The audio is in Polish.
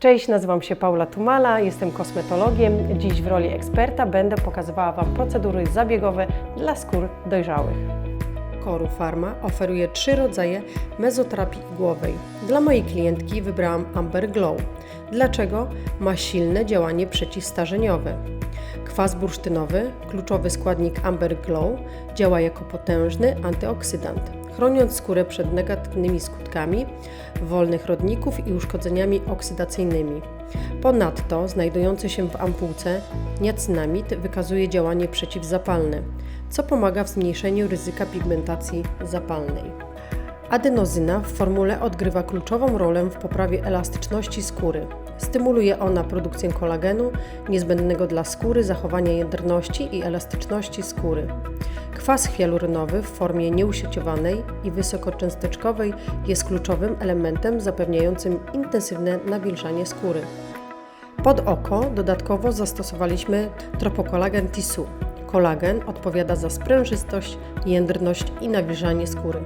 Cześć, nazywam się Paula Tumala, jestem kosmetologiem. Dziś w roli eksperta będę pokazywała Wam procedury zabiegowe dla skór dojrzałych. Koru Pharma oferuje trzy rodzaje mezoterapii igłowej. Dla mojej klientki wybrałam Amber Glow. Dlaczego? Ma silne działanie przeciwstarzeniowe. Kwas bursztynowy, kluczowy składnik Amber Glow, działa jako potężny antyoksydant, chroniąc skórę przed negatywnymi skutkami wolnych rodników i uszkodzeniami oksydacyjnymi. Ponadto znajdujący się w ampułce niacinamid wykazuje działanie przeciwzapalne, co pomaga w zmniejszeniu ryzyka pigmentacji zapalnej. Adenozyna w formule odgrywa kluczową rolę w poprawie elastyczności skóry. Stymuluje ona produkcję kolagenu, niezbędnego dla skóry, zachowania jędrności i elastyczności skóry. Kwas hialuronowy w formie nieusieciowanej i wysokoczęsteczkowej jest kluczowym elementem zapewniającym intensywne nawilżanie skóry. Pod oko dodatkowo zastosowaliśmy tropokolagen Tissue. Kolagen odpowiada za sprężystość, jędrność i nawilżanie skóry.